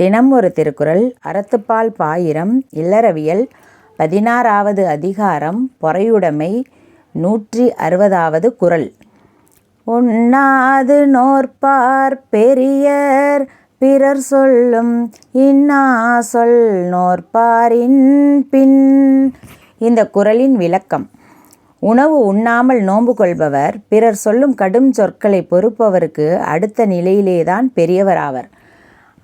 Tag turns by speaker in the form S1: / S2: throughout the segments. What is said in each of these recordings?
S1: தினம் ஒரு திருக்குறள் அறத்துப்பால் பாயிரம் இல்லறவியல் பதினாறாவது அதிகாரம் பொறையுடைமை நூற்றி அறுபதாவது குறள். உண்ணாது நோற்பார் பெரியர் பிறர் சொல்லும் இன்னா சொல் நோற்பாரின் பின். இந்த குறளின் விளக்கம். உணவு உண்ணாமல் நோன்பு கொள்பவர் பிறர் சொல்லும் கடும் சொற்களை பொறுப்பவருக்கு அடுத்த நிலையிலேதான் பெரியவர் ஆவர்.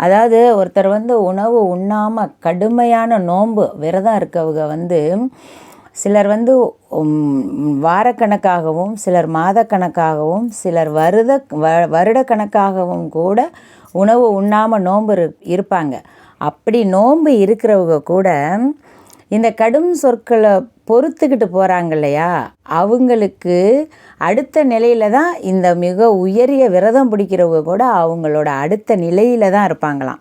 S1: அதாவது ஒருத்தர் வந்து உணவு உண்ணாமல் கடுமையான நோன்பு விரதம் இருக்கவங்க வந்து சிலர் வந்து வாரக்கணக்காகவும் சிலர் மாதக்கணக்காகவும் சிலர் வருத வ வருடக்கணக்காகவும் கூட உணவு உண்ணாமல் நோன்பு இருப்பாங்க. அப்படி நோன்பு இருக்கிறவங்க கூட இந்த கடும் சொற்களை பொறுத்துக்கிட்டு போகிறாங்க இல்லையா? அவங்களுக்கு அடுத்த நிலையில தான் இந்த மிக உயரிய விரதம் பிடிக்கிறவங்க கூட அவங்களோட அடுத்த நிலையில தான் இருப்பாங்களாம்.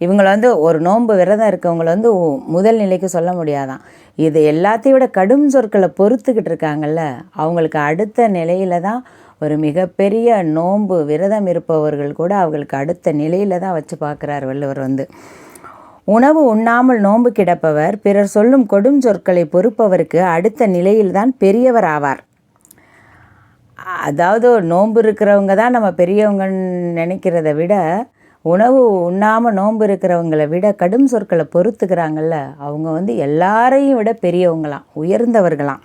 S1: இவங்களை வந்து ஒரு நோன்பு விரதம் இருக்கவங்கள வந்து முதல் நிலைக்கு சொல்ல முடியாதான் இது எல்லாத்தையும் விட கடும் சொற்களை பொறுத்துக்கிட்டு இருக்காங்கல்ல? அவங்களுக்கு அடுத்த நிலையில தான் ஒரு மிகப்பெரிய நோன்பு விரதம் இருப்பவர்கள் கூட அவங்களுக்கு அடுத்த நிலையில தான் வச்சு பார்க்குறார் வள்ளுவர் வந்து. உணவு உண்ணாமல் நோன்பு கிடப்பவர் பிறர் சொல்லும் கொடும் சொற்களை பொறுப்பவருக்கு அடுத்த நிலையில்தான் பெரியவர் ஆவார் அதாவது நோன்பு இருக்கிறவங்க தான் நம்ம பெரியவங்கன்னு நினைக்கிறத விட உணவு உண்ணாமல் நோன்பு இருக்கிறவங்களை விட கடும் சொற்களை பொறுத்துக்கிறாங்கல்ல அவங்க வந்து எல்லாரையும் விட பெரியவங்களாம் உயர்ந்தவர்களாம்.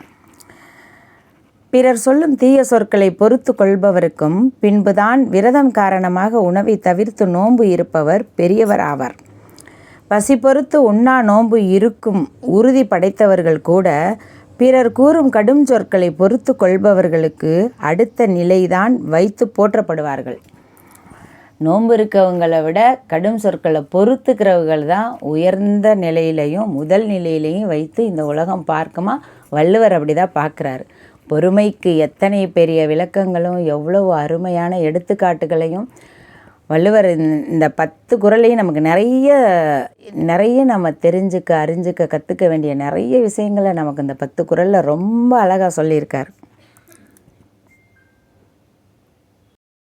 S1: பிறர் சொல்லும் தீய சொற்களை பொறுத்து கொள்பவருக்கும் பின்புதான் விரதம் காரணமாக உணவை தவிர்த்து நோன்பு இருப்பவர் பெரியவர் ஆவார் பசி பொறுத்து உண்ணா நோன்பு இருக்கும் உறுதி படைத்தவர்கள் கூட பிறர் கூறும் கடும் சொற்களை பொறுத்து கொள்பவர்களுக்கு அடுத்த நிலைதான் வைத்து போற்றப்படுவார்கள். நோன்பு இருக்கவங்களை விட கடும் சொற்களை பொறுத்துக்கிறவர்கள் தான் உயர்ந்த நிலையிலையும் முதல் நிலையிலையும் வைத்து இந்த உலகம் பார்க்குமா? வள்ளுவர் அப்படி தான் பார்க்குறாரு. பொறுமைக்கு எத்தனை பெரிய விளக்கங்களும் எவ்வளவு அருமையான எடுத்துக்காட்டுகளையும் வள்ளுவர் இந்த- பத்து குரலையும் நமக்கு நிறைய நிறைய நம்ம தெரிஞ்சுக்க அறிஞ்சுக்க கற்றுக்க வேண்டிய நிறைய விஷயங்களை நமக்கு இந்த பத்து குறளில் ரொம்ப அழகாக சொல்லியிருக்கார்.